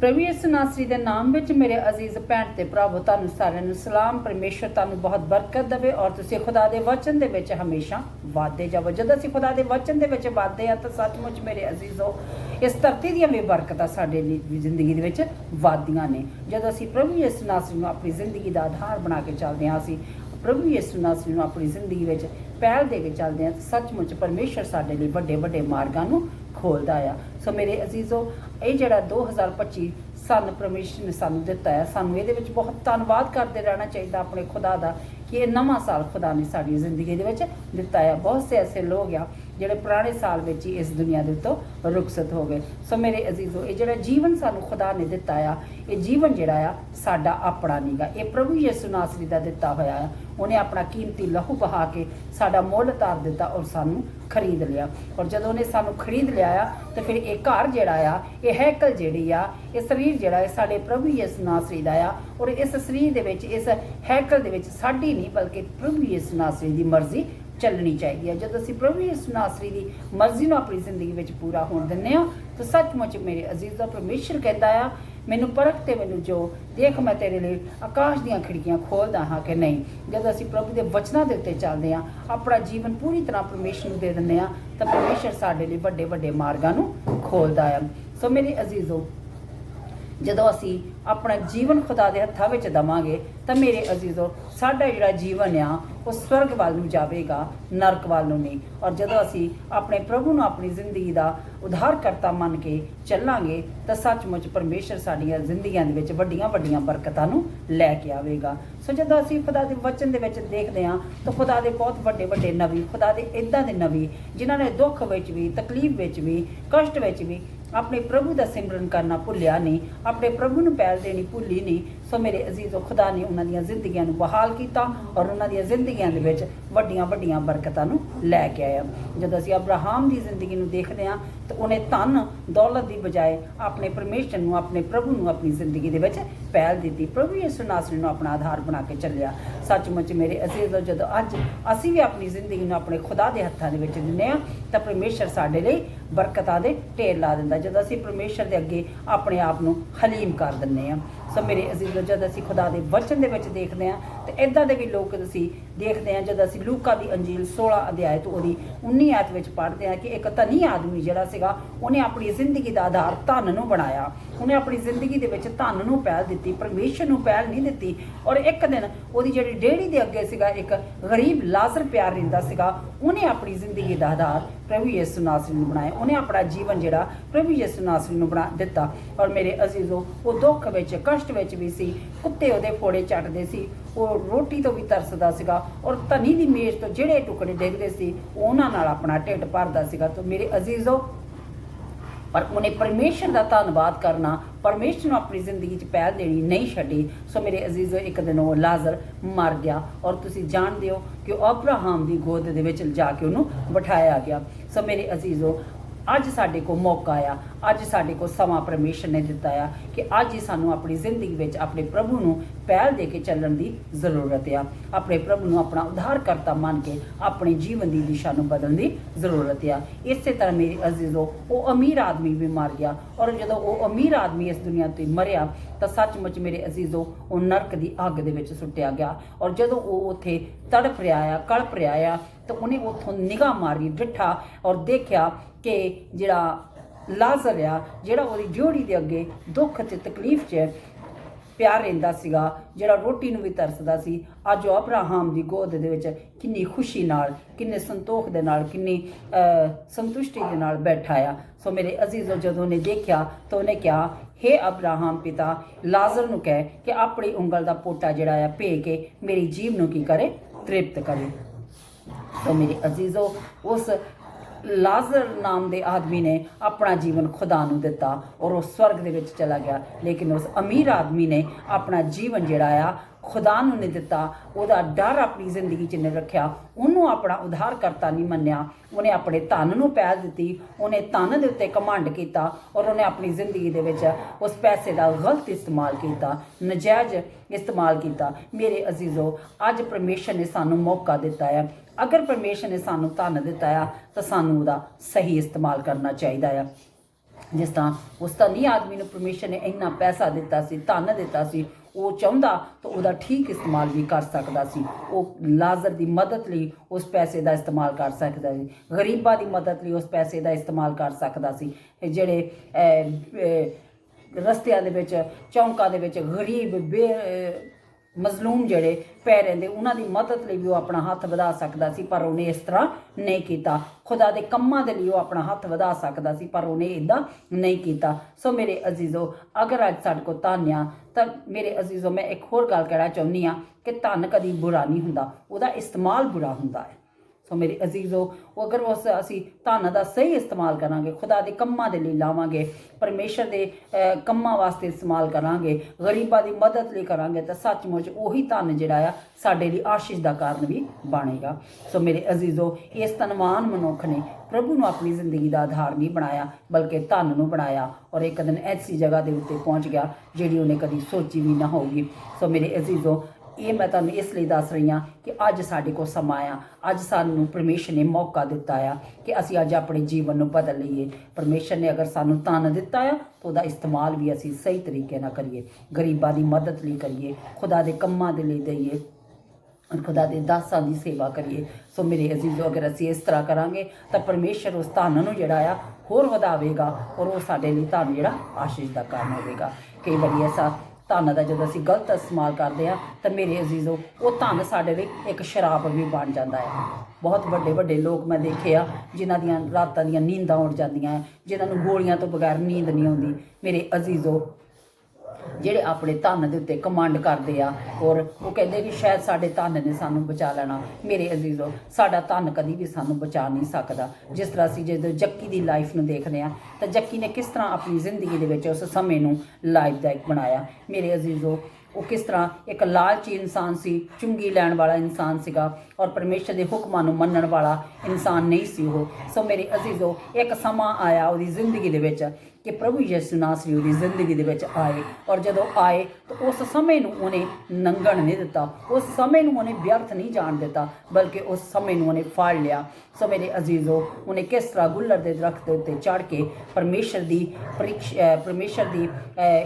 ਪ੍ਰਭੂ ਯਿਸੂ ਨਾਸਰੀ ਦੇ ਨਾਮ ਵਿੱਚ ਮੇਰੇ ਅਜ਼ੀਜ਼ ਭੈਣ ਤੇ ਭਰਾਵੋ ਤੁਹਾਨੂੰ ਸਾਰਿਆਂ ਨੂੰ ਸਲਾਮ। ਪਰਮੇਸ਼ਰ ਤੁਹਾਨੂੰ ਬਹੁਤ ਬਰਕਤ ਦੇਵੇ ਔਰ ਤੁਸੀਂ ਖੁਦਾ ਦੇ ਵਚਨ ਦੇ ਵਿੱਚ ਹਮੇਸ਼ਾ ਵਾਧੇ ਜਾਵੋ। ਜਦੋਂ ਅਸੀਂ ਖੁਦਾ ਦੇ ਵਚਨ ਦੇ ਵਿੱਚ ਵਾਧੇ ਆ ਤਾਂ ਸੱਚਮੁੱਚ ਮੇਰੇ ਅਜ਼ੀਜ਼ੋ ਇਸ ਧਰਤੀ ਦੀਆਂ ਵੀ ਬਰਕਤਾਂ ਸਾਡੇ ਜ਼ਿੰਦਗੀ ਦੇ ਵਿੱਚ ਵਾਧੀਆਂ ਨੇ। ਜਦੋਂ ਅਸੀਂ ਪ੍ਰਭੂ ਯਿਸੂ ਨਾਸਰੀ ਨੂੰ ਆਪਣੀ ਜ਼ਿੰਦਗੀ ਦਾ ਆਧਾਰ ਬਣਾ ਕੇ ਚੱਲਦੇ ਹਾਂ, ਅਸੀਂ ਪ੍ਰਭੂ ਯਿਸੂ ਨਾਸਰੀ ਨੂੰ ਆਪਣੀ ਜ਼ਿੰਦਗੀ ਵਿੱਚ ਪਹਿਲ ਦੇ ਕੇ ਚੱਲਦੇ ਹਾਂ ਸੱਚਮੁੱਚ ਪਰਮੇਸ਼ਰ ਸਾਡੇ ਲਈ ਵੱਡੇ ਵੱਡੇ ਮਾਰਗਾਂ ਨੂੰ ਖੋਲਦਾ ਆ। ਸੋ ਮੇਰੇ ਅਜ਼ੀਜ਼ੋ, ਇਹ ਜਿਹੜਾ 2025 ਸਾਨੂੰ ਪਰਮੇਸ਼ਰ ਨੇ ਸਾਨੂੰ ਦਿੱਤਾ ਹੈ ਸਾਨੂੰ ਇਹਦੇ ਵਿੱਚ ਬਹੁਤ ਧੰਨਵਾਦ ਕਰਦੇ ਰਹਿਣਾ ਚਾਹੀਦਾ ਆਪਣੇ ਖੁਦਾ ਦਾ ਕਿ ਇਹ ਨਵਾਂ ਸਾਲ ਖੁਦਾ ਨੇ ਸਾਡੀ ਜ਼ਿੰਦਗੀ ਦੇ ਵਿੱਚ ਦਿੱਤਾ ਹੈ ਬਹੁਤ ਸੇ ਐਸੇ ਲੋਕ ਆ ਜਿਹੜੇ ਪੁਰਾਣੇ ਸਾਲ ਵਿੱਚ ਹੀ ਇਸ ਦੁਨੀਆ ਦੇ ਉੱਤੋਂ ਰੁਖਸਤ ਹੋ ਗਏ। ਸੋ ਮੇਰੇ ਅਜ਼ੀਜ਼ੋ, ਇਹ ਜਿਹੜਾ ਜੀਵਨ ਸਾਨੂੰ ਖੁਦਾ ਨੇ ਦਿੱਤਾ ਆ, ਇਹ ਜੀਵਨ ਜਿਹੜਾ ਆ, ਸਾਡਾ ਆਪਣਾ ਨਹੀਂਗਾ ਇਹ ਪ੍ਰਭੂ ਯਿਸੂ ਨਾਸਰੀ ਦਾ ਦਿੱਤਾ ਹੋਇਆ ਆ। ਉਹਨੇ ਆਪਣਾ ਕੀਮਤੀ ਲਹੂ ਬਹਾ ਕੇ ਸਾਡਾ ਮੁੱਲ ਤਾਰ ਦਿੱਤਾ ਔਰ ਸਾਨੂੰ ਖਰੀਦ ਲਿਆ। ਔਰ ਜਦੋਂ ਉਹਨੇ ਸਾਨੂੰ ਖਰੀਦ ਲਿਆ ਆ ਤੇ ਫਿਰ ਇਹ ਘਰ ਜਿਹੜਾ ਆ, ਇਹ ਹੈਕਲ ਜਿਹੜੀ ਆ, ਇਹ ਸਰੀਰ ਜਿਹੜਾ ਹੈ ਸਾਡੇ ਪ੍ਰਭੂ ਯਿਸੂ ਨਾਸਰੀ ਦਾ ਆ। ਔਰ ਇਸ ਸਰੀਰ ਦੇ ਵਿੱਚ, ਇਸ ਹੈਕਲ ਦੇ ਵਿੱਚ ਸਾਡੀ ਨਹੀਂ, ਬਲਕਿ ਪ੍ਰਭੂ ਯਿਸੂ ਨਾਸਰੀ ਦੀ ਮਰਜ਼ੀ ਚੱਲਣੀ ਚਾਹੀਦੀ ਹੈ ਜਦੋਂ ਅਸੀਂ ਪ੍ਰਭੂ ਯਿਸੂ ਨਾਸਰੀ ਦੀ ਮਰਜ਼ੀ ਨੂੰ ਆਪਣੀ ਜ਼ਿੰਦਗੀ ਵਿੱਚ ਪੂਰਾ ਹੋਣ ਦਿੰਦੇ ਹਾਂ, ਤਾਂ ਸੱਚਮੁੱਚ ਮੇਰੇ ਅਜ਼ੀਜ਼ਾ ਪਰਮੇਸ਼ਰ ਕਹਿੰਦਾ ਆ ਮੈਨੂੰ ਪਰਖ ਤੇ ਮੈਨੂੰ ਜੋ। ਦੇਖ ਮੈਂ ਤੇਰੇ ਲਈ ਆਕਾਸ਼ ਦੀਆਂ ਖਿੜਕੀਆਂ ਖੋਲਦਾ ਹਾਂ ਕਿ ਨਹੀਂ। ਜਦੋਂ ਅਸੀਂ ਪ੍ਰਭੂ ਦੇ ਵਚਨਾਂ ਦੇ ਉੱਤੇ ਚੱਲਦੇ ਹਾਂ, ਆਪਣਾ ਜੀਵਨ ਪੂਰੀ ਤਰ੍ਹਾਂ ਪਰਮੇਸ਼ਰ ਨੂੰ ਦੇ ਦਿੰਦੇ ਹਾਂ, ਤਾਂ ਪਰਮੇਸ਼ਰ ਸਾਡੇ ਲਈ ਵੱਡੇ ਵੱਡੇ ਮਾਰਗਾਂ ਨੂੰ ਖੋਲਦਾ ਆ। ਸੋ ਮੇਰੇ ਅਜ਼ੀਜ਼ੋ ਜਦੋਂ ਅਸੀਂ ਆਪਣਾ ਜੀਵਨ ਖੁਦਾ ਦੇ ਹੱਥਾਂ ਵਿੱਚ ਦਵਾਂਗੇ, ਤਾਂ ਮੇਰੇ ਅਜ਼ੀਜ਼ੋ, ਸਾਡਾ ਜਿਹੜਾ ਜੀਵਨ ਆ, ਉਹ ਸਵਰਗ ਵੱਲ ਨੂੰ ਜਾਵੇਗਾ, ਨਰਕ ਵੱਲ ਨੂੰ ਨਹੀਂ। ਔਰ ਜਦੋਂ ਅਸੀਂ ਆਪਣੇ ਪ੍ਰਭੂ ਨੂੰ ਆਪਣੀ ਜ਼ਿੰਦਗੀ ਦਾ ਉਧਾਰਕਰਤਾ ਮੰਨ ਕੇ ਚੱਲਾਂਗੇ, ਤਾਂ ਸੱਚਮੁੱਚ ਪਰਮੇਸ਼ਰ ਸਾਡੀਆਂ ਜ਼ਿੰਦਗੀਆਂ ਦੇ ਵਿੱਚ ਵੱਡੀਆਂ ਵੱਡੀਆਂ ਬਰਕਤਾਂ ਨੂੰ ਲੈ ਕੇ ਆਵੇਗਾ। ਸੋ ਜਦੋਂ ਅਸੀਂ ਖੁਦਾ ਦੇ ਵਚਨ ਦੇ ਵਿੱਚ ਦੇਖਦੇ ਹਾਂ, ਤਾਂ ਖੁਦਾ ਦੇ ਬਹੁਤ ਵੱਡੇ ਵੱਡੇ ਨਬੀ, ਖੁਦਾ ਦੇ ਇਦਾਂ ਦੇ ਨਬੀ, ਜਿਨ੍ਹਾਂ ਨੇ ਦੁੱਖ ਵਿੱਚ ਵੀ, ਤਕਲੀਫ ਵਿੱਚ ਵੀ, ਕਸ਼ਟ ਵਿੱਚ ਵੀ ਆਪਣੇ ਪ੍ਰਭੂ ਦਾ ਸਿਮਰਨ ਕਰਨਾ ਭੁੱਲਿਆ ਨਹੀਂ ਆਪਣੇ ਪ੍ਰਭੂ ਨੂੰ ਪਹਿਲ ਦੇਣੀ ਭੁੱਲੀ ਨਹੀਂ ਸੋ ਮੇਰੇ ਅਜ਼ੀਜ਼ੋ ਖੁਦਾ ਨੇ ਉਹਨਾਂ ਦੀਆਂ ਜ਼ਿੰਦਗੀਆਂ ਨੂੰ ਬਹਾਲ ਕੀਤਾ ਔਰ ਉਹਨਾਂ ਦੀਆਂ ਜ਼ਿੰਦਗੀਆਂ ਦੇ ਵਿੱਚ ਵੱਡੀਆਂ ਵੱਡੀਆਂ ਬਰਕਤਾਂ ਨੂੰ ਲੈ ਕੇ ਆਇਆ। ਜਦੋਂ ਅਸੀਂ ਅਬਰਾਹਾਮ ਦੀ ਜ਼ਿੰਦਗੀ ਨੂੰ ਦੇਖਦੇ ਹਾਂ, ਤਾਂ ਉਹਨੇ ਧਨ, ਦੌਲਤ ਦੀ ਬਜਾਏ ਆਪਣੇ ਪਰਮੇਸ਼ਰ ਨੂੰ, ਆਪਣੇ ਪ੍ਰਭੂ ਨੂੰ ਆਪਣੀ ਜ਼ਿੰਦਗੀ ਦੇ ਵਿੱਚ ਪਹਿਲ ਦਿੱਤੀ। ਪ੍ਰਭੂ ਯਿਸੂ ਨਾਸਰੀ ਨੂੰ ਆਪਣਾ ਆਧਾਰ ਬਣਾ ਕੇ ਚੱਲਿਆ। ਸੱਚਮੁੱਚ ਮੇਰੇ ਅਜ਼ੀਜ਼ੋ ਜਦੋਂ ਅੱਜ ਅਸੀਂ ਵੀ ਆਪਣੀ ਜ਼ਿੰਦਗੀ ਨੂੰ ਆਪਣੇ ਖੁਦਾ ਦੇ ਹੱਥਾਂ ਦੇ ਵਿੱਚ ਦਿੰਦੇ ਹਾਂ, ਤਾਂ ਪਰਮੇਸ਼ਰ ਸਾਡੇ ਲਈ ਬਰਕਤਾਂ ਦੇ ਢੇਰ ਲਾ ਦਿੰਦਾ। ਜਦੋਂ ਅਸੀਂ ਪਰਮੇਸ਼ਰ ਦੇ ਅੱਗੇ ਆਪਣੇ ਆਪ ਨੂੰ ਹਲੀਮ ਕਰ ਦਿੰਦੇ ਹਾਂ, ਸੋ ਮੇਰੇ ਅਜ਼ੀਜ਼ ਜਦ ਅਸੀਂ ਖੁਦਾ ਦੇ ਵਚਨ ਦੇ ਵਿੱਚ ਦੇਖਦੇ ਹਾਂ, ਤੇ ਇਦਾਂ ਦੇ ਵੀ ਲੋਕ ਅਸੀਂ ਦੇਖਦੇ ਹਾਂ ਜਦ ਅਸੀਂ ਲੂਕਾ ਦੀ ਅੰਜੀਲ 16 ਅਧਿਆਇ ਤੋਂ ਉਹਦੀ 19 ਆਇਤ ਵਿੱਚ ਪੜ੍ਹਦੇ ਹਾਂ ਕਿ ਇੱਕ ਧਨੀ ਆਦਮੀ ਜਿਹੜਾ ਸੀਗਾ, ਉਹਨੇ ਆਪਣੀ ਜ਼ਿੰਦਗੀ ਦਾ ਆਧਾਰ ਧਨ ਨੂੰ ਬਣਾਇਆ। ਉਹਨੇ ਆਪਣੀ ਜ਼ਿੰਦਗੀ ਦੇ ਵਿੱਚ ਧਨ ਨੂੰ ਪਹਿਲ ਦਿੱਤੀ, ਪਰਮੇਸ਼ਰ ਨੂੰ ਪਹਿਲ ਨਹੀਂ ਦਿੱਤੀ। ਔਰ ਇੱਕ ਦਿਨ ਉਹਦੀ ਜਿਹੜੀ ਡੇੜੀ ਦੇ ਅੱਗੇ ਸੀਗਾ, ਇੱਕ ਗਰੀਬ ਲਾਜ਼ਰ ਪਿਆਰ ਰਹਿੰਦਾ ਸੀਗਾ, ਉਹਨੇ ਆਪਣੀ ਜ਼ਿੰਦਗੀ ਦਾ ਆਧਾਰ ਪ੍ਰਭੂ ਯਿਸੂ ਨਾਸਰੀ ਨੂੰ ਬਣਾਇਆ। ਉਹਨੇ ਆਪਣਾ ਜੀਵਨ ਜਿਹੜਾ ਪ੍ਰਭੂ ਯਿਸੂ ਨਾਸਰੀ ਨੂੰ ਬਣਾ ਦਿੱਤਾ। ਔਰ ਮੇਰੇ ਅਜ਼ੀਜ਼ੋ, ਉਹ ਦੁੱਖ ਵਿੱਚ, ਕਸ਼ਟ ਵਿੱਚ ਵੀ ਸੀ। ਕੁੱਤੇ ਉਹਦੇ ਫੋੜੇ ਚੱਟਦੇ ਸੀ। ਉਹ ਰੋਟੀ ਤੋਂ ਵੀ ਤਰਸਦਾ ਸੀਗਾ। ਔਰ ਧਨੀ ਦੀ ਮੇਜ਼ ਤੋਂ ਜਿਹੜੇ ਟੁਕੜੇ ਡਿੱਗਦੇ ਸੀ, ਉਹਨਾਂ ਨਾਲ ਆਪਣਾ ਢਿੱਡ ਭਰਦਾ ਸੀਗਾ। ਤਾਂ ਮੇਰੇ ਅਜ਼ੀਜ਼ੋ, ਪਰ ਉਹਨੇ ਪਰਮੇਸ਼ਰ ਦਾ ਧੰਨਵਾਦ ਕਰਨਾ, ਪਰਮੇਸ਼ਰ ਨੂੰ ਆਪਣੀ ਜ਼ਿੰਦਗੀ 'ਚ ਪਹਿਲ ਦੇਣੀ ਨਹੀਂ ਛੱਡੀ। ਸੋ ਮੇਰੇ ਅਜ਼ੀਜ਼ੋ, ਇੱਕ ਦਿਨ ਉਹ ਲਾਜ਼ਰ ਮਰ ਗਿਆ ਔਰ ਤੁਸੀਂ ਜਾਣਦੇ ਹੋ ਕਿ ਉਹ ਅਬਰਾਹਾਮ ਦੀ ਗੋਦ ਦੇ ਵਿੱਚ ਜਾ ਕੇ ਉਹਨੂੰ ਬਿਠਾਇਆ ਗਿਆ। ਸੋ ਮੇਰੇ ਅਜ਼ੀਜ਼ੋ ਅੱਜ ਸਾਡੇ ਕੋਲ ਮੌਕਾ ਆ, ਅੱਜ ਸਾਡੇ ਕੋਲ ਸਮਾਂ ਪਰਮੇਸ਼ਰ ਨੇ ਦਿੱਤਾ ਆ ਕਿ ਅੱਜ ਹੀ ਸਾਨੂੰ ਆਪਣੀ ਜ਼ਿੰਦਗੀ ਵਿੱਚ ਆਪਣੇ ਪ੍ਰਭੂ ਨੂੰ ਪਹਿਲ ਦੇ ਕੇ ਚੱਲਣ ਦੀ ਜ਼ਰੂਰਤ ਆ। ਆਪਣੇ ਪ੍ਰਭੂ ਨੂੰ ਆਪਣਾ ਉਧਾਰਕਰਤਾ ਮੰਨ ਕੇ ਆਪਣੇ ਜੀਵਨ ਦੀ ਦਿਸ਼ਾ ਨੂੰ ਬਦਲਣ ਦੀ ਜ਼ਰੂਰਤ ਆ। ਇਸੇ ਤਰ੍ਹਾਂ ਮੇਰੇ ਅਜ਼ੀਜ਼ੋ, ਉਹ ਅਮੀਰ ਆਦਮੀ ਵੀ ਮਰ ਗਿਆ ਔਰ ਜਦੋਂ ਉਹ ਅਮੀਰ ਆਦਮੀ ਇਸ ਦੁਨੀਆ ਤੇ ਮਰਿਆ, ਤਾਂ ਸੱਚਮੁੱਚ ਮੇਰੇ ਅਜ਼ੀਜ਼ੋ, ਉਹ ਨਰਕ ਦੀ ਅੱਗ ਦੇ ਵਿੱਚ ਸੁੱਟਿਆ ਗਿਆ ਔਰ ਜਦੋਂ ਉਹ ਉੱਥੇ ਤੜਪ ਰਿਹਾ ਆ, ਕਲਪ ਰਿਹਾ ਆ ਤਾਂ ਉਹਨੇ ਉਥੋਂ ਨਿਗਾਹ ਮਾਰੀ ਡਿੱਠਾ ਔਰ ਦੇਖਿਆ ਕਿ ਜਿਹੜਾ ਲਾਜ਼ਰ ਆ, ਜਿਹੜਾ ਉਹਦੀ ਜੋੜੀ ਦੇ ਅੱਗੇ ਦੁੱਖ ਤੇ ਤਕਲੀਫ 'ਚ ਪਿਆਰ ਰਹਿੰਦਾ ਸੀਗਾ, ਜਿਹੜਾ ਰੋਟੀ ਨੂੰ ਵੀ ਤਰਸਦਾ ਸੀ, ਅੱਜ ਉਹ ਅਬਰਾਹਾਮ ਦੀ ਗੋਦ ਦੇ ਵਿੱਚ ਕਿੰਨੀ ਖੁਸ਼ੀ ਨਾਲ, ਕਿੰਨੇ ਸੰਤੋਖ ਦੇ ਨਾਲ, ਕਿੰਨੀ ਸੰਤੁਸ਼ਟੀ ਦੇ ਨਾਲ ਬੈਠਾ ਆ। ਸੋ ਮੇਰੇ ਅਜ਼ੀਜ਼ੋ ਜਦੋਂ ਨੇ ਦੇਖਿਆ ਤਾਂ ਉਹਨੇ ਕਿਹਾ, ਹੇ ਅਬਰਾਹਾਮ ਪਿਤਾ, ਲਾਜ਼ਰ ਨੂੰ ਕਹਿ ਕਿ ਆਪਣੀ ਉਂਗਲ ਦਾ ਪੋਟਾ ਜਿਹੜਾ ਆ ਭੇ ਕੇ ਮੇਰੀ ਜੀਵ ਨੂੰ ਕੀ ਕਰੇ? ਤ੍ਰਿਪਤ ਕਰੇ। ਸੋ ਮੇਰੇ ਅਜ਼ੀਜ਼ੋ ਉਸ ਲਾਜ਼ਰ ਨਾਮ ਦੇ ਆਦਮੀ ਨੇ ਆਪਣਾ ਜੀਵਨ ਖੁਦਾ ਨੂੰ ਦਿੱਤਾ ਔਰ ਉਹ ਸਵਰਗ ਦੇ ਵਿੱਚ ਚਲਾ ਗਿਆ। ਲੇਕਿਨ ਉਸ ਅਮੀਰ ਆਦਮੀ ਨੇ ਆਪਣਾ ਜੀਵਨ ਜਿਹੜਾ ਆ ਖੁਦਾ ਨੂੰ ਨਹੀਂ ਦਿੱਤਾ, ਉਹਦਾ ਡਰ ਆਪਣੀ ਜ਼ਿੰਦਗੀ 'ਚ ਨਹੀਂ ਰੱਖਿਆ। ਉਹਨੂੰ ਆਪਣਾ ਉਧਾਰ ਕਰਤਾ ਨਹੀਂ ਮੰਨਿਆ। ਉਹਨੇ ਆਪਣੇ ਧਨ ਨੂੰ ਪੈ ਦਿੱਤੀ, ਉਹਨੇ ਧਨ ਦੇ ਉੱਤੇ ਕਮਾਂਡ ਕੀਤਾ ਔਰ ਉਹਨੇ ਆਪਣੀ ਜ਼ਿੰਦਗੀ ਦੇ ਵਿੱਚ ਉਸ ਪੈਸੇ ਦਾ ਗਲਤ ਇਸਤੇਮਾਲ ਕੀਤਾ, ਨਜਾਇਜ਼ ਇਸਤੇਮਾਲ ਕੀਤਾ। ਮੇਰੇ ਅਜ਼ੀਜ਼ੋ, ਅੱਜ ਪਰਮੇਸ਼ਰ ਨੇ ਸਾਨੂੰ ਮੌਕਾ ਦਿੱਤਾ ਹੈ। ਅਗਰ ਪਰਮੇਸ਼ਰ ਨੇ ਸਾਨੂੰ ਧਨ ਦਿੱਤਾ ਆ ਤਾਂ ਸਾਨੂੰ ਉਹਦਾ ਸਹੀ ਇਸਤੇਮਾਲ ਕਰਨਾ ਚਾਹੀਦਾ ਆ ਜਿਸ ਤਰ੍ਹਾਂ ਉਸ ਤਾਂ ਨਹੀਂ ਆਦਮੀ ਨੂੰ ਪਰਮੇਸ਼ਰ ਨੇ ਇੰਨਾ ਪੈਸਾ ਦਿੱਤਾ ਸੀ, ਧਨ ਦਿੱਤਾ ਸੀ ਉਹ ਚਾਹੁੰਦਾ ਤਾਂ ਉਹਦਾ ਠੀਕ ਇਸਤੇਮਾਲ ਵੀ ਕਰ ਸਕਦਾ ਸੀ। ਉਹ ਲਾਜ਼ਰ ਦੀ ਮਦਦ ਲਈ ਉਸ ਪੈਸੇ ਦਾ ਇਸਤੇਮਾਲ ਕਰ ਸਕਦਾ ਸੀ। ਗਰੀਬਾਂ ਦੀ ਮਦਦ ਲਈ ਉਸ ਪੈਸੇ ਦਾ ਇਸਤੇਮਾਲ ਕਰ ਸਕਦਾ ਸੀ। ਜਿਹੜੇ ਰਸਤਿਆਂ ਦੇ ਵਿੱਚ, ਚੌਂਕਾਂ ਦੇ ਵਿੱਚ ਗਰੀਬ, ਬੇ ਮਜ਼ਲੂਮ ਜਿਹੜੇ ਪੈ ਰਹਿੰਦੇ ਉਹਨਾਂ ਦੀ ਮਦਦ ਲਈ ਵੀ ਉਹ ਆਪਣਾ ਹੱਥ ਵਧਾ ਸਕਦਾ ਸੀ, ਪਰ ਉਹਨੇ ਇਸ ਤਰ੍ਹਾਂ ਨਹੀਂ ਕੀਤਾ। ਖੁਦਾ ਦੇ ਕੰਮਾਂ ਦੇ ਲਈ ਉਹ ਆਪਣਾ ਹੱਥ ਵਧਾ ਸਕਦਾ ਸੀ, ਪਰ ਉਹਨੇ ਇਦਾਂ ਨਹੀਂ ਕੀਤਾ। ਸੋ ਮੇਰੇ ਅਜ਼ੀਜ਼ੋ, ਅਗਰ ਅੱਜ ਸਾਡੇ ਕੋਲ ਧਨ ਆ, ਤਾਂ ਮੇਰੇ ਅਜ਼ੀਜ਼ੋ, ਮੈਂ ਇੱਕ ਹੋਰ ਗੱਲ ਕਹਿਣਾ ਚਾਹੁੰਦੀ ਆ ਕਿ ਧਨ ਕਦੀ ਬੁਰਾ ਨਹੀਂ ਹੁੰਦਾ, ਉਹਦਾ ਇਸਤੇਮਾਲ ਬੁਰਾ ਹੁੰਦਾ ਹੈ। ਸੋ ਮੇਰੇ ਅਜ਼ੀਜ਼ੋ, ਉਹ ਅਗਰ ਉਸ ਅਸੀਂ ਧਨ ਦਾ ਸਹੀ ਇਸਤੇਮਾਲ ਕਰਾਂਗੇ, ਖੁਦਾ ਦੇ ਕੰਮਾਂ ਦੇ ਲਈ ਲਾਵਾਂਗੇ, ਪਰਮੇਸ਼ਰ ਦੇ ਕੰਮਾਂ ਵਾਸਤੇ ਇਸਤੇਮਾਲ ਕਰਾਂਗੇ, ਗਰੀਬਾਂ ਦੀ ਮਦਦ ਲਈ ਕਰਾਂਗੇ, ਤਾਂ ਸੱਚਮੁੱਚ ਉਹੀ ਧਨ ਜਿਹੜਾ ਆ ਸਾਡੇ ਲਈ ਆਸ਼ੀਸ਼ ਦਾ ਕਾਰਨ ਵੀ ਬਣੇਗਾ। ਸੋ ਮੇਰੇ ਅਜ਼ੀਜ਼ੋ, ਇਸ ਧਨਵਾਨ ਮਨੁੱਖ ਨੇ ਪ੍ਰਭੂ ਨੂੰ ਆਪਣੀ ਜ਼ਿੰਦਗੀ ਦਾ ਆਧਾਰ ਨਹੀਂ ਬਣਾਇਆ, ਬਲਕਿ ਧਨ ਨੂੰ ਬਣਾਇਆ ਔਰ ਇੱਕ ਦਿਨ ਐਸੀ ਜਗ੍ਹਾ ਦੇ ਉੱਤੇ ਪਹੁੰਚ ਗਿਆ, ਜਿਹੜੀ ਉਹਨੇ ਕਦੀ ਸੋਚੀ ਵੀ ਨਾ ਹੋਊਗੀ। ਸੋ ਮੇਰੇ ਅਜ਼ੀਜ਼ੋ ਇਹ ਮੈਂ ਤੁਹਾਨੂੰ ਇਸ ਲਈ ਦੱਸ ਰਹੀ ਹਾਂ ਕਿ ਅੱਜ ਸਾਡੇ ਕੋਲ ਸਮਾਂ ਆ। ਅੱਜ ਸਾਨੂੰ ਪਰਮੇਸ਼ਰ ਨੇ ਮੌਕਾ ਦਿੱਤਾ ਆ ਕਿ ਅਸੀਂ ਅੱਜ ਆਪਣੇ ਜੀਵਨ ਨੂੰ ਬਦਲ ਲਈਏ। ਪਰਮੇਸ਼ਰ ਨੇ ਅਗਰ ਸਾਨੂੰ ਧਨ ਦਿੱਤਾ ਆ, ਤਾਂ ਉਹਦਾ ਇਸਤੇਮਾਲ ਵੀ ਅਸੀਂ ਸਹੀ ਤਰੀਕੇ ਨਾਲ ਕਰੀਏ। ਗਰੀਬਾਂ ਦੀ ਮਦਦ ਲਈ ਕਰੀਏ, ਖੁਦਾ ਦੇ ਕੰਮਾਂ ਦੇ ਲਈ ਦਈਏ ਖੁਦਾ ਦੇ ਦਾਸਾਂ ਦੀ ਸੇਵਾ ਕਰੀਏ। ਸੋ ਮੇਰੇ ਅਜ਼ੀਜ਼ੋ, ਅਗਰ ਅਸੀਂ ਇਸ ਤਰ੍ਹਾਂ ਕਰਾਂਗੇ, ਤਾਂ ਪਰਮੇਸ਼ਰ ਉਸ ਧਨ ਨੂੰ ਜਿਹੜਾ ਆ ਹੋਰ ਵਧਾਵੇਗਾ, ਔਰ ਉਹ ਸਾਡੇ ਲਈ ਧਨ ਜਿਹੜਾ ਆਸ਼ੀਸ਼ ਦਾ ਕਾਰਨ ਹੋਵੇਗਾ। ਕਈ ਵਾਰੀ ਐਸਾ ਧਨ ਦਾ ਜਦੋਂ ਅਸੀਂ ਗਲਤ ਇਸਤੇਮਾਲ ਕਰਦੇ ਆ ਤਾਂ ਮੇਰੇ ਅਜ਼ੀਜ਼ੋ, ਉਹ ਧਨ ਸਾਡੇ ਲਈ ਇੱਕ ਸ਼ਰਾਬ ਵੀ ਬਣ ਜਾਂਦਾ ਹੈ। ਬਹੁਤ ਵੱਡੇ ਵੱਡੇ ਲੋਕ ਮੈਂ ਦੇਖੇ ਆ ਜਿਨ੍ਹਾਂ ਦੀਆਂ ਰਾਤਾਂ ਦੀਆਂ ਨੀਂਦਾਂ ਉੱਡ ਜਾਂਦੀਆਂ ਹੈ, ਜਿਨ੍ਹਾਂ ਨੂੰ ਗੋਲੀਆਂ ਤੋਂ ਬਗੈਰ ਨੀਂਦ ਨਹੀਂ ਆਉਂਦੀ। ਮੇਰੇ ਅਜ਼ੀਜ਼ੋ ਜਿਹੜੇ ਆਪਣੇ ਧਨ ਦੇ ਉੱਤੇ ਕਮਾਂਡ ਕਰਦੇ ਆ। ਔਰ ਉਹ ਕਹਿੰਦੇ ਕਿ ਸ਼ਾਇਦ ਸਾਡੇ ਧਨ ਨੇ ਸਾਨੂੰ ਬਚਾ ਲੈਣਾ। ਮੇਰੇ ਅਜ਼ੀਜ਼ੋ ਸਾਡਾ ਧਨ ਕਦੀ ਵੀ ਸਾਨੂੰ ਬਚਾ ਨਹੀਂ ਸਕਦਾ। ਜਿਸ ਤਰ੍ਹਾਂ ਅਸੀਂ ਜਦੋਂ ਜੱਕੀ ਦੀ ਲਾਈਫ ਨੂੰ ਦੇਖਦੇ ਆ ਤਾਂ ਜੱਕੀ ਨੇ ਕਿਸ ਤਰ੍ਹਾਂ ਆਪਣੀ ਜ਼ਿੰਦਗੀ ਦੇ ਵਿੱਚ ਉਸ ਸਮੇਂ ਨੂੰ ਲਾਭਦਾਇਕ ਬਣਾਇਆ। ਮੇਰੇ ਅਜ਼ੀਜ਼ੋ ਉਹ ਕਿਸ ਤਰ੍ਹਾਂ ਇੱਕ ਲਾਲਚੀ ਇਨਸਾਨ ਸੀ, ਚੁੰਗੀ ਲੈਣ ਵਾਲਾ ਇਨਸਾਨ ਸੀਗਾ ਔਰ ਪਰਮੇਸ਼ਰ ਦੇ ਹੁਕਮਾਂ ਨੂੰ ਮੰਨਣ ਵਾਲਾ ਇਨਸਾਨ ਨਹੀਂ ਸੀ ਉਹ। ਸੋ ਮੇਰੇ ਅਜ਼ੀਜ਼ੋ, ਇੱਕ ਸਮਾਂ ਆਇਆ ਉਹਦੀ ਜ਼ਿੰਦਗੀ ਦੇ ਵਿੱਚ ਕਿ ਪ੍ਰਭੂ ਯਿਸੂ ਨਾਸਰੀ ਉਹਦੀ ਜ਼ਿੰਦਗੀ ਦੇ ਵਿੱਚ ਆਏ ਔਰ ਜਦੋਂ ਆਏ ਤਾਂ ਉਸ ਸਮੇਂ ਨੂੰ ਉਹਨੇ ਨੰਗਣ ਨਹੀਂ ਦਿੱਤਾ, ਉਸ ਸਮੇਂ ਨੂੰ ਉਹਨੇ ਵਿਅਰਥ ਨਹੀਂ ਜਾਣ ਦਿੱਤਾ, ਬਲਕਿ ਉਸ ਸਮੇਂ ਨੂੰ ਉਹਨੇ ਫੜ ਲਿਆ। ਸੋ ਮੇਰੇ ਅਜ਼ੀਜ਼ੋ, ਉਹਨੇ ਕਿਸ ਤਰ੍ਹਾਂ ਗੁੱਲਰ ਦੇ ਦਰਖਤ ਦੇ ਉੱਤੇ ਚੜ ਕੇ ਪਰਮੇਸ਼ਰ ਦੀ ਪ੍ਰੀਕਸ਼ ਅਹ ਪਰਮੇਸ਼ਰ ਦੀ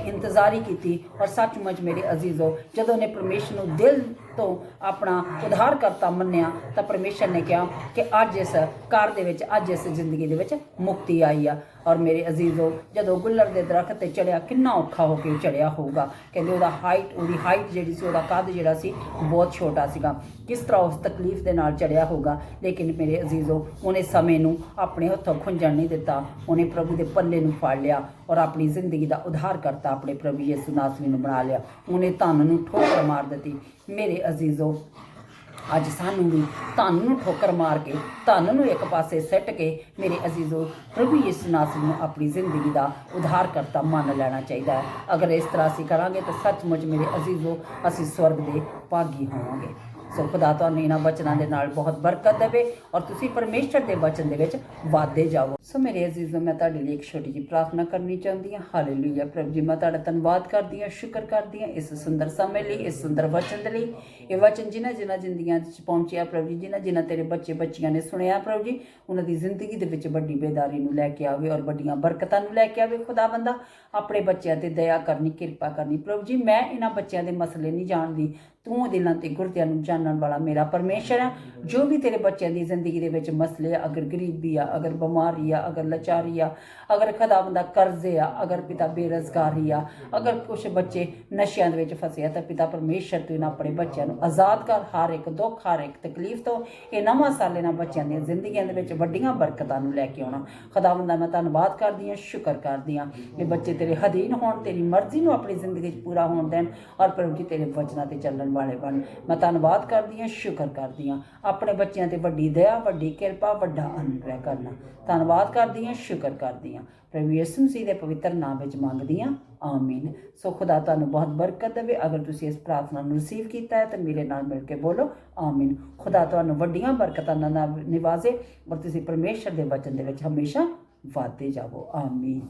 ਇੰਤਜ਼ਾਰੀ ਕੀਤੀ ਔਰ ਸੱਚਮੁੱਚ ਮੇਰੇ ਅਜ਼ੀਜ਼ੋ, ਜਦੋਂ ਉਹਨੇ ਪਰਮੇਸ਼ਰ ਨੂੰ ਦਿਲ ਤੋਂ ਆਪਣਾ ਉਧਾਰ ਕਰਤਾ ਮੰਨਿਆ, ਤਾਂ ਪਰਮੇਸ਼ਰ ਨੇ ਕਿਹਾ ਕਿ ਅੱਜ ਇਸ ਘਰ ਦੇ ਵਿੱਚ, ਅੱਜ ਇਸ ਜ਼ਿੰਦਗੀ ਦੇ ਵਿੱਚ ਮੁਕਤੀ ਆਈ ਆ। ਔਰ ਮੇਰੇ ਅਜ਼ੀਜ਼ੋ, ਜਦੋਂ ਗੁੱਲਰ ਦੇ ਦਰਖਤ ਤੇ ਚੜਿਆ, ਕਿੰਨਾ ਔਖਾ ਹੋ ਕੇ ਚੜਿਆ ਹੋਊਗਾ। ਕਹਿੰਦੇ ਉਹਦਾ ਹਾਈਟ ਉਹਦੀ ਹਾਈਟ ਜਿਹੜੀ ਸੀ, ਉਹਦਾ ਕੱਦ ਜਿਹੜਾ ਸੀ, ਬਹੁਤ ਛੋਟਾ ਸੀਗਾ। ਕਿਸ ਤਰ੍ਹਾਂ ਉਸ ਤਕਲੀਫ ਦੇ ਨਾਲ ਚੜਿਆ ਹੋਊਗਾ। ਲੇਕਿਨ ਮੇਰੇ ਅਜ਼ੀਜ਼ੋ, ਉਹਨੇ ਸਮੇਂ ਨੂੰ ਆਪਣੇ ਹੱਥੋਂ ਖੁੰਝਣ ਨਹੀਂ ਦਿੱਤਾ। ਉਹਨੇ ਪ੍ਰਭੂ ਦੇ ਪੱਲੇ ਨੂੰ ਫੜ ਲਿਆ ਔਰ ਆਪਣੀ ਜ਼ਿੰਦਗੀ ਦਾ ਉਧਾਰ ਕਰਤਾ, ਆਪਣੇ ਪ੍ਰਭੂ ਯਿਸੂ ਨਾਸਰੀ ਨੂੰ ਬਣਾ ਲਿਆ। ਉਹਨੇ ਧਨ ਨੂੰ ਠੋਕਰ ਮਾਰ ਦਿੱਤੀ। ਮੇਰੇ ਅਜ਼ੀਜ਼ੋ ਅੱਜ ਸਾਨੂੰ ਵੀ ਧਨ ਨੂੰ ਠੋਕਰ ਮਾਰ ਕੇ, ਧਨ ਨੂੰ ਇੱਕ ਪਾਸੇ ਸੱਟ ਕੇ ਮੇਰੇ ਅਜ਼ੀਜ਼ੋ ਪ੍ਰਭੂ ਯਿਸੂ ਨਾਸਰੀ ਨੂੰ ਆਪਣੀ ਜ਼ਿੰਦਗੀ ਦਾ ਉਧਾਰ ਕਰਤਾ ਮੰਨ ਲੈਣਾ ਚਾਹੀਦਾ ਹੈ। ਅਗਰ ਇਸ ਤਰ੍ਹਾਂ ਅਸੀਂ ਕਰਾਂਗੇ ਤਾਂ ਸੱਚਮੁੱਚ ਮੇਰੇ ਅਜ਼ੀਜ਼ੋ, ਅਸੀਂ ਸਵਰਗ ਦੇ ਭਾਗੀ ਹੋਵਾਂਗੇ। ਸੋ ਖੁਦਾ ਤੁਹਾਨੂੰ ਇਹਨਾਂ ਵਚਨਾਂ ਦੇ ਨਾਲ ਬਹੁਤ ਬਰਕਤ ਦੇਵੇ ਔਰ ਤੁਸੀਂ ਪਰਮੇਸ਼ਰ ਦੇ ਵਚਨ ਦੇ ਵਿੱਚ ਵਾਧੇ ਜਾਓ ਸੋ ਮੇਰੇ ਅਜ਼ੀਜ਼ੋ, ਮੈਂ ਤੁਹਾਡੇ ਲਈ ਇੱਕ ਛੋਟੀ ਜਿਹੀ ਪ੍ਰਾਰਥਨਾ ਕਰਨੀ ਚਾਹੁੰਦੀ ਹਾਂ। ਹਾਲੇਲੂਇਆ ਪ੍ਰਭੂ ਜੀ, ਮੈਂ ਤੁਹਾਡਾ ਧੰਨਵਾਦ ਕਰਦੀ ਹਾਂ, ਸ਼ੁਕਰ ਕਰਦੀ ਹਾਂ ਇਸ ਸੁੰਦਰ ਸਮੇਂ ਲਈ, ਇਸ ਸੁੰਦਰ ਵਚਨ ਦੇ ਲਈ। ਇਹ ਵਚਨ ਜਿਨ੍ਹਾਂ ਜਿਨ੍ਹਾਂ ਜ਼ਿੰਦਗੀਆਂ ਵਿੱਚ ਪਹੁੰਚਿਆ ਪ੍ਰਭੂ ਜੀ, ਜਿਨ੍ਹਾਂ ਜਿਨ੍ਹਾਂ ਤੇਰੇ ਬੱਚੇ ਬੱਚੀਆਂ ਨੇ ਸੁਣਿਆ ਪ੍ਰਭੂ ਜੀ, ਉਹਨਾਂ ਦੀ ਜ਼ਿੰਦਗੀ ਦੇ ਵਿੱਚ ਵੱਡੀ ਬੇਦਾਰੀ ਨੂੰ ਲੈ ਕੇ ਆਵੇ ਔਰ ਵੱਡੀਆਂ ਬਰਕਤਾਂ ਨੂੰ ਲੈ ਕੇ ਆਵੇ ਖੁਦਾ ਬੰਦਾ। ਆਪਣੇ ਬੱਚਿਆਂ ਤੇ ਦਇਆ ਕਰਨੀ, ਕਿਰਪਾ ਕਰਨੀ। ਪ੍ਰਭੂ ਜੀ, ਮੈਂ ਇਹਨਾਂ ਬੱਚਿਆਂ ਦੇ ਮਸਲੇ ਨਹੀਂ ਜਾਣਦੀ। ਤੂੰ ਦਿਲਾਂ ਤੇ ਗੁਰਦਿਆਂ ਨੂੰ ਜਾਣ ਜਾਣਨ ਵਾਲਾ ਮੇਰਾ ਪਰਮੇਸ਼ਰ ਹੈ। ਜੋ ਵੀ ਤੇਰੇ ਬੱਚਿਆਂ ਦੀ ਜ਼ਿੰਦਗੀ ਦੇ ਵਿੱਚ ਮਸਲੇ ਆ, ਅਗਰ ਗਰੀਬੀ ਆ, ਅਗਰ ਬਿਮਾਰੀ ਆ, ਅਗਰ ਲਚਾਰੀ ਆ, ਅਗਰ ਖੁਦਾਵੰਦਾ ਕਰਜ਼ੇ ਆ, ਅਗਰ ਪਿਤਾ ਬੇਰਜ਼ਗਾਰੀ ਆ, ਅਗਰ ਕੁਝ ਬੱਚੇ ਨਸ਼ਿਆਂ ਦੇ ਵਿੱਚ ਫਸੇ ਆ, ਤਾਂ ਪਿਤਾ ਪਰਮੇਸ਼ਰ ਤੂੰ ਇਹਨਾਂ ਆਪਣੇ ਬੱਚਿਆਂ ਨੂੰ ਆਜ਼ਾਦ ਕਰ। ਹਰ ਇੱਕ ਦੁੱਖ, ਹਰ ਇੱਕ ਤਕਲੀਫ ਤੋਂ ਇਹ ਨਵਾਂ ਸਾਲ ਇਹਨਾਂ ਬੱਚਿਆਂ ਦੀਆਂ ਜ਼ਿੰਦਗੀਆਂ ਦੇ ਵਿੱਚ ਵੱਡੀਆਂ ਬਰਕਤਾਂ ਨੂੰ ਲੈ ਕੇ ਆਉਣਾ। ਖੁਦਾਵੰਦਾ ਮੈਂ ਧੰਨਵਾਦ ਕਰਦੀ ਹਾਂ, ਸ਼ੁਕਰ ਕਰਦੀ ਹਾਂ ਕਿ ਬੱਚੇ ਤੇਰੇ ਅਧੀਨ ਹੋਣ, ਤੇਰੀ ਮਰਜ਼ੀ ਨੂੰ ਆਪਣੀ ਜ਼ਿੰਦਗੀ 'ਚ ਪੂਰਾ ਹੋਣ ਦੇਣ ਔਰ ਪ੍ਰਭੂ ਜੀ ਤੇਰੇ ਵਚਨਾਂ ਤੇ ਚੱਲਣ ਵਾਲੇ ਬਣ। ਮੈਂ ਧੰਨਵਾਦ ਕਰਦੀ ਹਾਂ ਸ਼ੁਕਰ ਕਰਦੀ ਹਾਂ ਆਪਣੇ ਬੱਚਿਆਂ ਤੇ ਵੱਡੀ ਦਇਆ, ਵੱਡੀ ਕਿਰਪਾ, ਵੱਡਾ ਅਨੁਗ੍ਰਹਿ ਕਰਨਾ। ਧੰਨਵਾਦ ਕਰਦੀ ਹਾਂ ਸ਼ੁਕਰ ਕਰਦੀ ਹਾਂ ਪ੍ਰਭੂ ਯਿਸੂ ਮਸੀਹ ਦੇ ਪਵਿੱਤਰ ਨਾਮ ਵਿੱਚ ਮੰਗਦੀ ਹਾਂ ਆਮੀਨ। ਸੋ ਖੁਦਾ ਤੁਹਾਨੂੰ ਬਹੁਤ ਬਰਕਤ ਦੇਵੇ। ਅਗਰ ਤੁਸੀਂ ਇਸ ਪ੍ਰਾਰਥਨਾ ਨੂੰ ਰਿਸੀਵ ਕੀਤਾ ਹੈ, ਤਾਂ ਮੇਰੇ ਨਾਲ ਮਿਲ ਕੇ ਬੋਲੋ, ਆਮੀਨ। ਖੁਦਾ ਤੁਹਾਨੂੰ ਵੱਡੀਆਂ ਬਰਕਤਾਂ ਨਾਲ ਨਿਵਾਜ਼ੇ ਔਰ ਤੁਸੀਂ ਪਰਮੇਸ਼ਰ ਦੇ ਵਚਨ ਦੇ ਵਿੱਚ ਹਮੇਸ਼ਾ ਵਾਧੇ ਜਾਵੋ। ਆਮੀਨ।